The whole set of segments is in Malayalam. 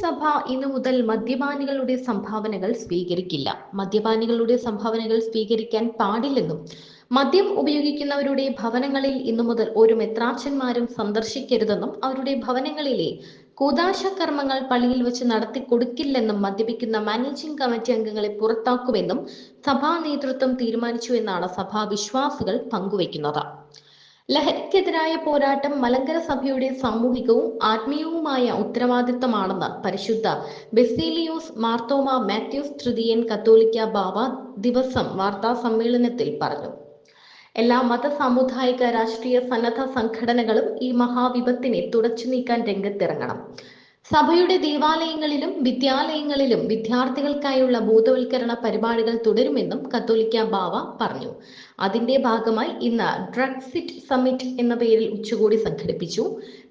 സഭ ഇന്നു മുതൽ മദ്യപാനികളുടെ സംഭാവനകൾ സ്വീകരിക്കില്ല. മദ്യപാനികളുടെ സംഭാവനകൾ സ്വീകരിക്കാൻ പാടില്ലെന്നും മദ്യം ഉപയോഗിക്കുന്നവരുടെ ഭവനങ്ങളിൽ ഇന്നു മുതൽ ഒരു മെത്രാച്ചന്മാരും സന്ദർശിക്കരുതെന്നും അവരുടെ ഭവനങ്ങളിലെ കൂതാശ കർമ്മങ്ങൾ പള്ളിയിൽ വെച്ച് നടത്തി കൊടുക്കില്ലെന്നും മദ്യപിക്കുന്ന മാനേജിംഗ് കമ്മിറ്റി അംഗങ്ങളെ പുറത്താക്കുമെന്നും സഭാ നേതൃത്വം തീരുമാനിച്ചു എന്നാണ് സഭാ വിശ്വാസികൾ പങ്കുവയ്ക്കുന്നത്. ലഹരിക്കെതിരായ പോരാട്ടം മലങ്കര സഭയുടെ സാമൂഹികവും ആത്മീയവുമായ ഉത്തരവാദിത്തമാണെന്ന് പരിശുദ്ധ ബെസീലിയോസ് മാർത്തോമ മാത്യൂസ് തൃതീയൻ കത്തോലിക്ക ബാബ ദിവസം വാർത്താ സമ്മേളനത്തിൽ പറഞ്ഞു. എല്ലാ മത സാമുദായിക രാഷ്ട്രീയ സന്നദ്ധ സംഘടനകളും ഈ മഹാവിപത്തിനെ തുടച്ചു നീക്കാൻ രംഗത്തിറങ്ങണം. സഭയുടെ ദേവാലയങ്ങളിലും വിദ്യാലയങ്ങളിലും വിദ്യാർത്ഥികൾക്കായുള്ള ബോധവൽക്കരണ പരിപാടികൾ തുടരുമെന്നും കത്തോലിക്ക ബാവ പറഞ്ഞു. അതിന്റെ ഭാഗമായി ഇന്ന് ഡ്രഗ്സിറ്റ് സമ്മിറ്റ് എന്ന പേരിൽ ഉച്ചകോടി സംഘടിപ്പിച്ചു.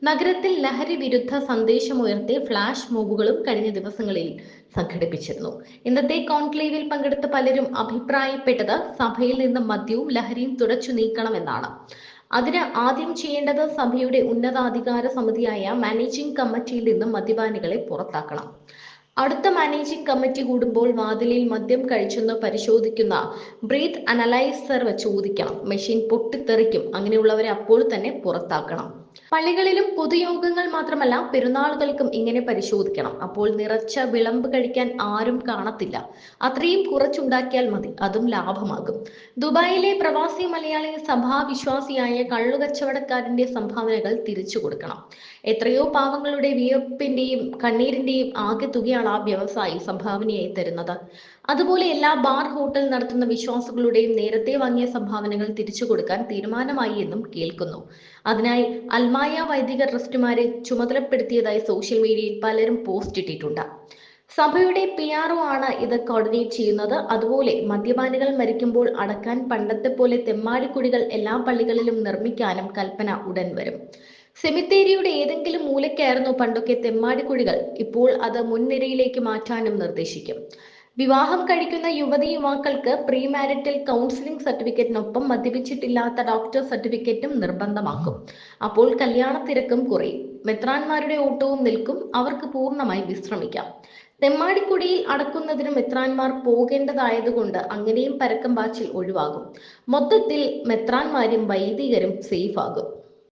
നഗരത്തിൽ ലഹരി വിരുദ്ധ സന്ദേശമുയർത്തി ഫ്ലാഷ് മോബുകളും കഴിഞ്ഞ ദിവസങ്ങളിൽ സംഘടിപ്പിച്ചിരുന്നു. ഇന്നത്തെ കോൺക്ലേവിൽ പങ്കെടുത്ത പലരും അഭിപ്രായപ്പെട്ടത് സഭയിൽ നിന്ന് മദ്യവും ലഹരിയും തുടച്ചു നീക്കണമെന്നാണ്. അതിന് ആദ്യം ചെയ്യേണ്ടത് സഭയുടെ ഉന്നതാധികാര സമിതിയായ മാനേജിംഗ് കമ്മിറ്റിയിൽ നിന്നും മദ്യപാനികളെ പുറത്താക്കണം. അടുത്ത മാനേജിംഗ് കമ്മിറ്റി കൂടുമ്പോൾ വാതിലിൽ മദ്യം കഴിച്ചെന്ന് പരിശോധിക്കുന്ന ബ്രീത്ത് അനലൈസർ വെച്ച് ചോദിക്കണം മെഷീൻ പൊട്ടിത്തെറിക്കും. അങ്ങനെയുള്ളവരെ അപ്പോൾ തന്നെ പുറത്താക്കണം. പള്ളികളിലും പൊതുയോഗങ്ങൾ മാത്രമല്ല പെരുന്നാളുകൾക്കും ഇങ്ങനെ പരിശോധിക്കണം. അപ്പോൾ നിറച്ച വിളമ്പ് കഴിക്കാൻ ആരും കാണത്തില്ല. അത്രയും കുറച്ചുണ്ടാക്കിയാൽ മതി അതും ലാഭമാകും. ദുബായിലെ പ്രവാസി മലയാളി സഭാവിശ്വാസിയായ കള്ളുകച്ചവടക്കാരന്റെ സംഭാവനകൾ തിരിച്ചു കൊടുക്കണം. എത്രയോ പാവങ്ങളുടെ വിയർപ്പിന്റെയും കണ്ണീരിന്റെയും ആകെ തുകയാണ് ആ വ്യവസായി സംഭാവനയായി തരുന്നത്. അതുപോലെ എല്ലാ ബാർ ഹോട്ടൽ നടത്തുന്ന വിശ്വാസികളുടെയും നേരത്തെ വാങ്ങിയ സംഭാവനകൾ തിരിച്ചു കൊടുക്കാൻ തീരുമാനമായി എന്നും കേൾക്കുന്നു. അതിനായി അൽമായ വൈദിക ട്രസ്റ്റുമാരെ ചുമതലപ്പെടുത്തിയതായി സോഷ്യൽ മീഡിയയിൽ പലരും പോസ്റ്റ് ഇട്ടിട്ടുണ്ട്. സഭയുടെ പി ആർ ഒ ആണ് ഇത് കോർഡിനേറ്റ് ചെയ്യുന്നത്. അതുപോലെ മദ്യപാനികൾ മരിക്കുമ്പോൾ അടക്കാൻ പണ്ടത്തെ പോലെ തെമ്മാടിക്കുടികൾ എല്ലാ പള്ളികളിലും നിർമ്മിക്കാനും കൽപ്പന ഉടൻ വരും. സെമിത്തേരിയുടെ ഏതെങ്കിലും മൂലക്കായിരുന്നു പണ്ടൊക്കെ തെമ്മാടിക്കുഴികൾ ഇപ്പോൾ അത് മുൻനിരയിലേക്ക് മാറ്റാനും നിർദ്ദേശിക്കും. വിവാഹം കഴിക്കുന്ന യുവതി യുവാക്കൾക്ക് പ്രീ മാരിറ്റൽ കൗൺസിലിംഗ് സർട്ടിഫിക്കറ്റിനൊപ്പം മദ്യപിച്ചിട്ടില്ലാത്ത ഡോക്ടർ സർട്ടിഫിക്കറ്റും നിർബന്ധമാക്കും. അപ്പോൾ കല്യാണ തിരക്കും കുറയും. മെത്രാന്മാരുടെ ഓട്ടവും നിൽക്കും. അവർക്ക് പൂർണമായി വിശ്രമിക്കാം. തെമ്മാടിക്കുടിയിൽ അടക്കുന്നതിന് മെത്രാന്മാർ പോകേണ്ടതായതുകൊണ്ട് അങ്ങനെയും പരക്കം പാച്ചിൽ ഒഴിവാകും. മൊത്തത്തിൽ മെത്രാന്മാരും വൈദികരും സേഫ് ആകും.